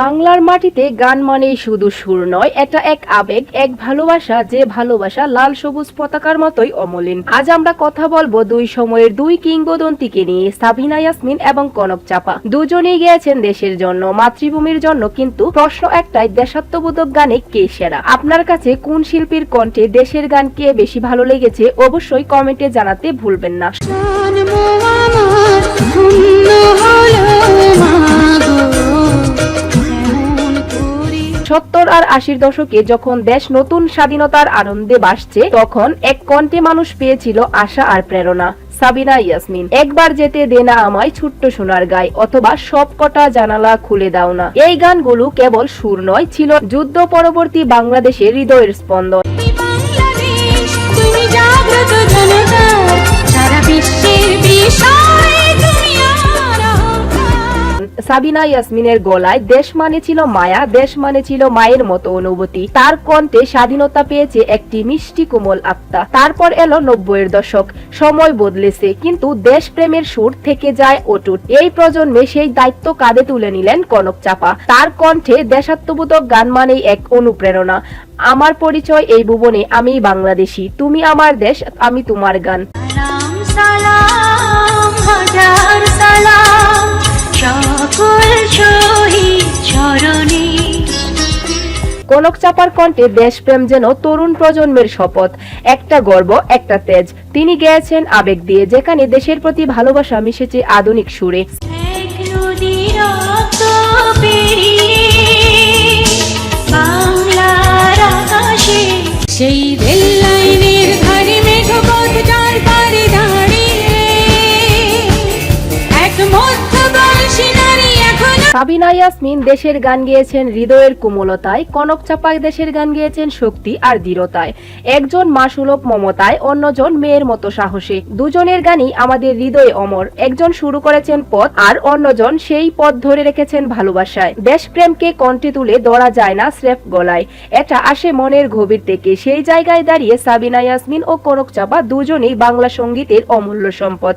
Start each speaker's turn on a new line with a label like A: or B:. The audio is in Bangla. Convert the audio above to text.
A: বাংলার মাটিতে গান মানেই শুধু সুর নয়, এটা এক আবেগ, এক ভালোবাসা, যে ভালোবাসা লাল সবুজ পতাকার মতোই অমলিন। আজ আমরা কথা বলব দুই সময়ের দুই কিংবদন্তিকে নিয়ে সাবিনা ইয়াসমিন এবং কনক চাপা। দুজনেই গিয়েছেন দেশের জন্য, মাতৃভূমির জন্য, কিন্তু প্রশ্ন একটাই, দেশাত্মবোধক গানে কে সেরা? আপনার কাছে কোন শিল্পীর কণ্ঠে দেশের গান কে বেশি ভালো লেগেছে, অবশ্যই কমেন্টে জানাতে ভুলবেন না। সত্তর আর আশির দশকে যখন দেশ নতুন স্বাধীনতার আনন্দে বাসছে, তখন এক কণ্ঠে মানুষ পেয়েছিল আশা আর প্রেরণা। সাবিনা ইয়াসমিন, একবার যেতে দে না আমায় ছোট্ট সোনার গায়ে, অথবা সব কটা জানালা খুলে দাও না। এই গানগুলো কেবল সুর নয়, ছিল যুদ্ধ পরবর্তী বাংলাদেশের হৃদয়ের স্পন্দন। সাবিনা ইয়াসমিনের গলায় দেশ মানে ছিল মায়া, দেশ মানে ছিল মায়ের মতো অনুভূতি। তার কণ্ঠে স্বাধীনতা পেয়েছে একটি মিষ্টি কোমল আত্মা। তারপর এলো নব্বইয়ের দশক। সময় বদলেছে, কিন্তু দেশ প্রেমের সুর থেকে যায় অটুট। এই প্রজন্মে সেই দায়িত্ব কাঁধে তুলে নিলেন কনক চাপা। তার কণ্ঠে দেশাত্মবোধক গান মানেই এক অনুপ্রেরণা। আমার পরিচয় এই ভুবনে আমি বাংলাদেশি। তুমি আমার দেশ, আমি তোমার গান।
B: সালাম, হাজার সালাম।
A: কনক চাপার কণ্ঠে দেশপ্রেম যেন তরুণ প্রজন্মের শপথ। একটা গর্ব, একটা তেজ। তিনি গেয়েছেন আবেগ দিয়ে, যেখানে দেশের প্রতি ভালোবাসা মিশেছে আধুনিক সুরে।
B: সেই ধারে মেঘপথ জল পারে দাঁড়িয়ে। এক
A: সাবিনা ইয়াসমিন দেশের গান গেয়েছেন হৃদয়ের কোমলতায়, কনক চাপাই দেশের গান গেয়েছেন শক্তি আর দৃঢ়তায়। একজন মাসুলভ মমতায়, অন্যজন মেয়ের মতো সাহসে। দুজনের গানই আমাদের হৃদয়ে অমর। একজন শুরু করেছেন পথ আর অন্যজন সেই পথ ধরে রেখেছেন ভালোবাসায়। দেশপ্রেমকে কণ্ঠে তুলে ধরা যায় না স্রেফ গলায়। এটা আসে মনের গভীর থেকে। সেই জায়গায় দাঁড়িয়ে সাবিনা ইয়াসমিন ও কনক চাপা দুজনেই বাংলা সঙ্গীতের অমূল্য সম্পদ।